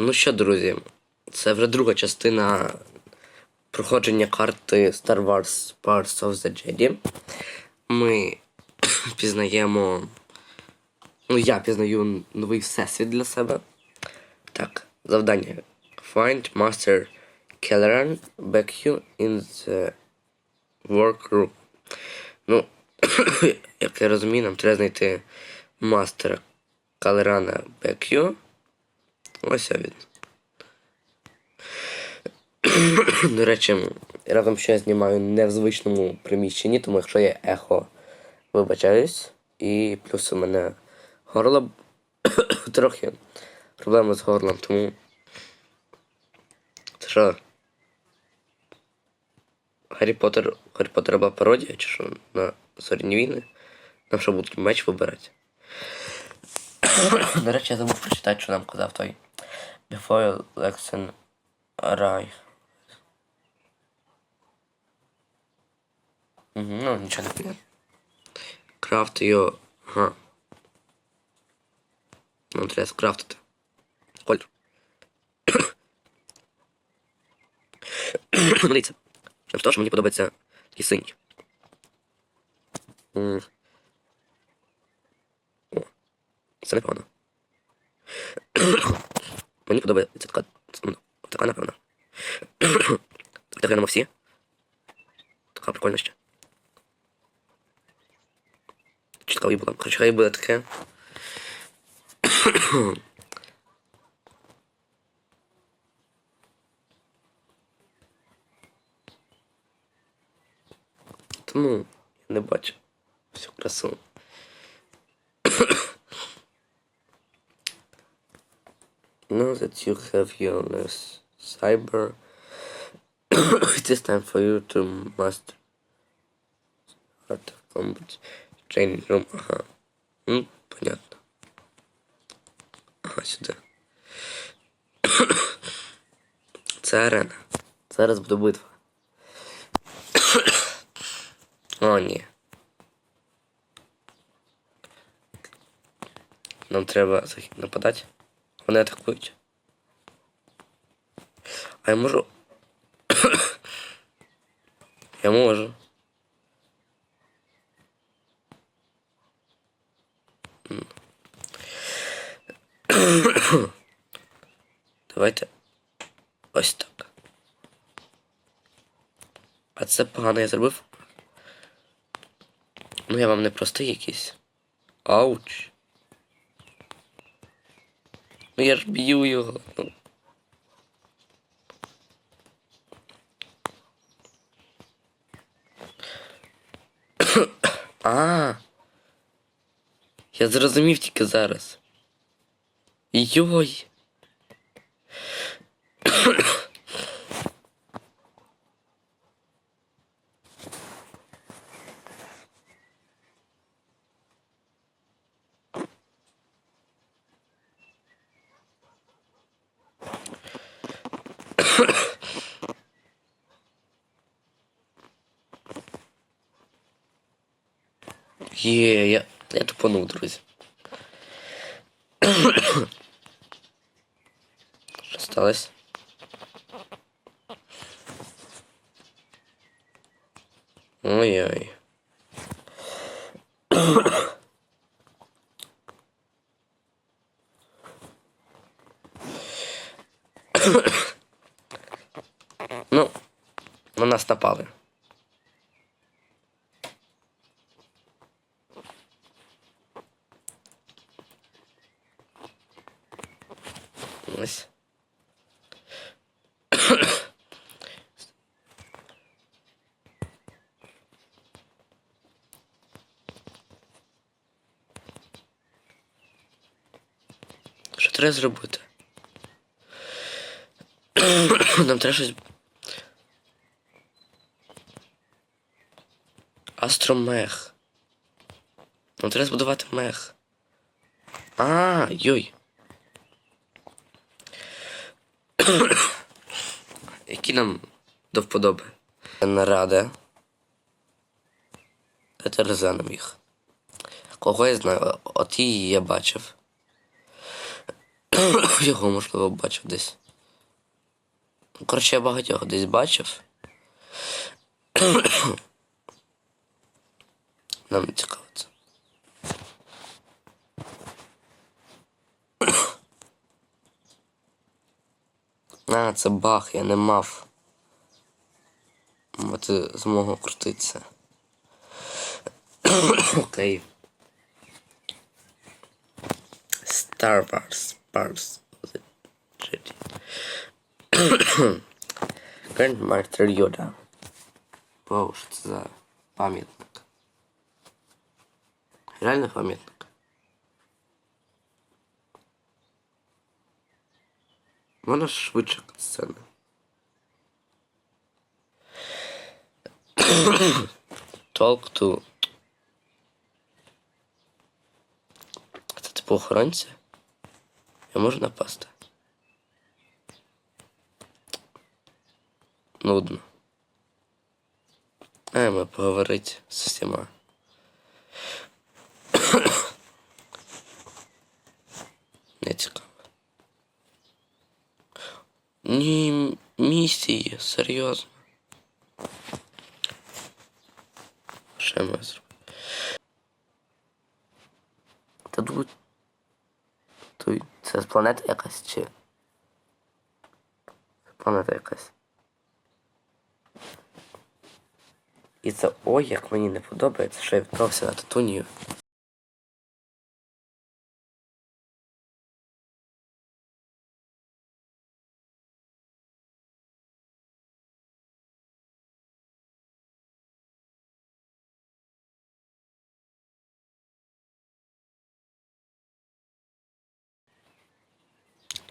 Ну що, друзі, це вже друга частина проходження карти Star Wars Parts of the Jedi. Ми пізнаємо. Ну, я пізнаю новий всесвіт для себе. Так, завдання. Find Master Kelleran back in the workroom. Ну, як я розумію, нам треба знайти мастера Калерана Бекю. Ось він. До речі, разом що я знімаю не в звичному приміщенні, тому якщо є ехо, вибачаюсь. І плюс у мене горло трохи проблеми з горлом, тому. Це що? Гаррі Поттер. Гаррі Поттер була пародія, чи що на зоряні війни? Нам що будуть меч вибирати. До речі, я забув прочитати, що нам казав той. Before election arrive. Угу, ну, нічого не понятно. Крафт його. Ага. Ну, треба скрафтити. Колір. Дивіться. В тому, що мені подобається такий синій. О, це непогано. Мені подобається така, ну, така напевно. Так глянемо всі. Така прикольна ще. Чи така була? Короче, хай буде таке. Тому я не бачу всю красу. Now that you have your cyber, it is time for you to master art of combat training room. Ага. Ну, понятно. Ага, сюди. Це арена. Зараз буде битва. О, ні. Нам треба нападати. Вони атакують. А я можу. я можу. Давайте. Ось так. А це погано я зробив. Ну я вам не простий якийсь. Ауч. Ну я ж б'ю його. А. Я зрозумів тільки зараз. Йой. Є, я, я тупанув, друзі. Що сталося? Ой-ой. ну, на нас напали. Ось. Що треба зробити? Нам треба щось. Астромех. Нам треба збудувати мех. А, йой. Які нам до вподоби? Нарада. Терезаном їх. Кого я знаю? От її я бачив. Його, можливо, бачив десь. Ну, Коротше, я багатьох десь бачив. Нам не цікаво це. А, це баг, я не мав. Мати змогу крутитися. Окей. Star Wars Parts of the Jedi. Grand Master Yoda. Вау, за пам'ятник? Реально пам'ятник. Можна швидше сцена. Talk to. Це типу охоронця? Я можу напасти? Нудно. А, ми поговорити з всіма. Не цікаво. Ні, м- місії, серйозно. Що я маю зробити? Та тут. Той. Це планета якась чи. Планета якась. І це ой, як мені не подобається, що я відправився на Татунію.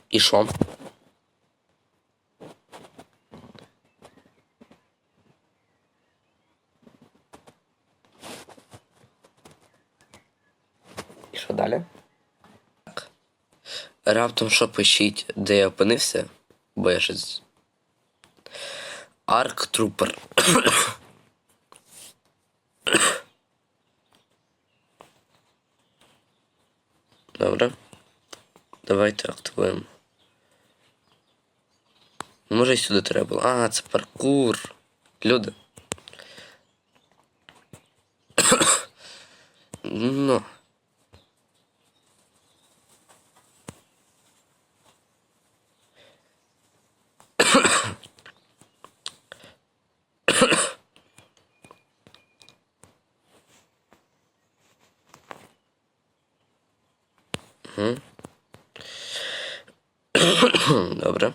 І що? І що далі? Раптом що пишіть, де я опинився, бо я щось. Арк Трупер. Добре. Давайте активуємо. Може сюди треба було. А, це паркур. Люди. ну. Добре.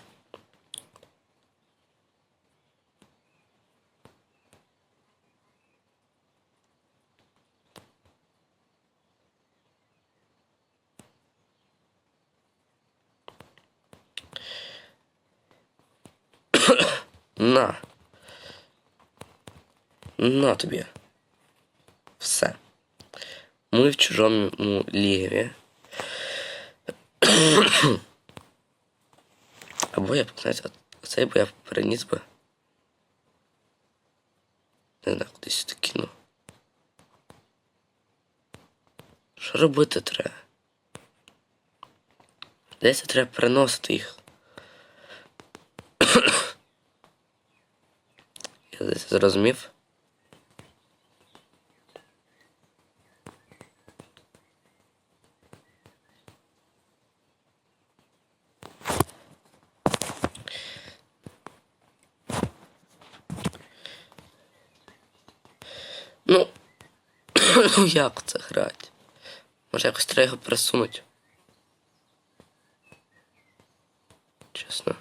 На тобі. Все. Ми в чужому лігві. Або я б, знаєте, цей би я переніс би. Не знаю, кудись сюди кину. Що робити треба? Десь треба переносити їх. Я десь зрозумів. Ну, як це грати? Може якось треба його присунути? Чесно.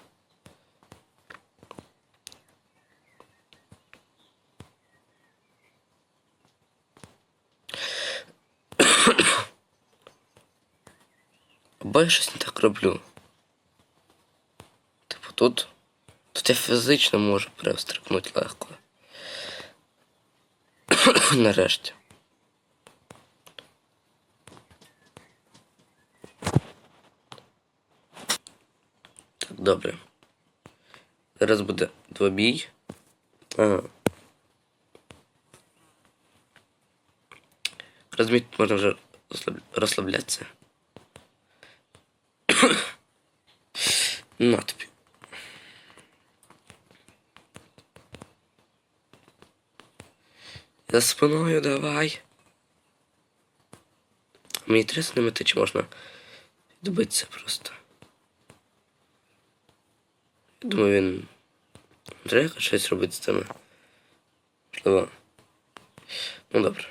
Або я щось не так роблю. Типу тут. Тут я фізично можу перестрибнути легко. Нарешті. Так, добре. Зараз буде двобій. Ага. Розумієте, можна вже розслаб- розслаблятися. На тобі. За спиною давай. Мені треба ними чи можна добитися просто. Думаю, він. Треба щось робити з цими. Можливо. Ну добре.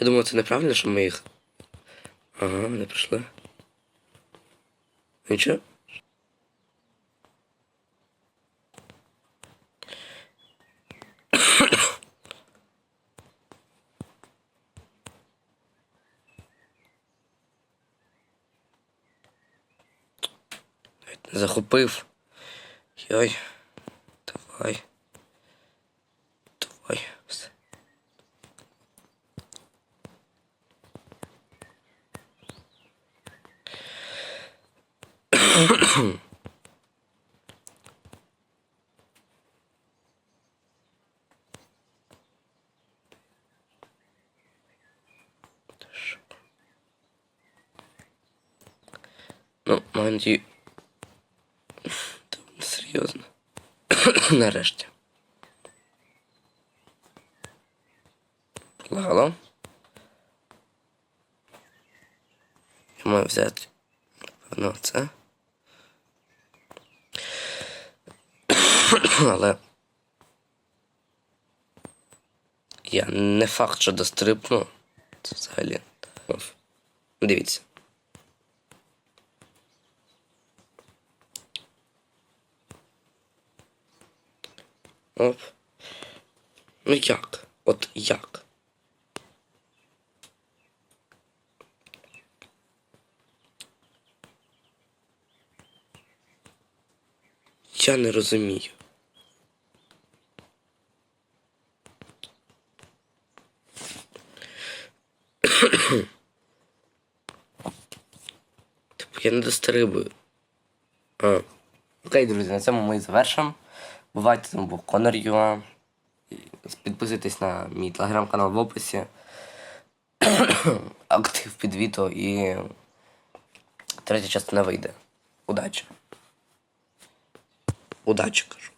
Я думаю, це неправильно, що ми їх. Ага, вони прийшли. Нічого. Захопив. Йой. Давай. Давай. Все. Ну, надію. Серйозно. Нарешті. Лагало. Я маю взяти. Напевно, це. Але. Я не факт, що дострипну. Це взагалі. Дивіться. Оп. Ну як? От як? Я не розумію. Типу, я не дострибую. А. Окей, друзі, на цьому ми завершимо. Бувайте, там був Конор Юа. Підписуйтесь на мій телеграм-канал в описі. Актив під відео і третя частина вийде. Удачі. Удачі кажу.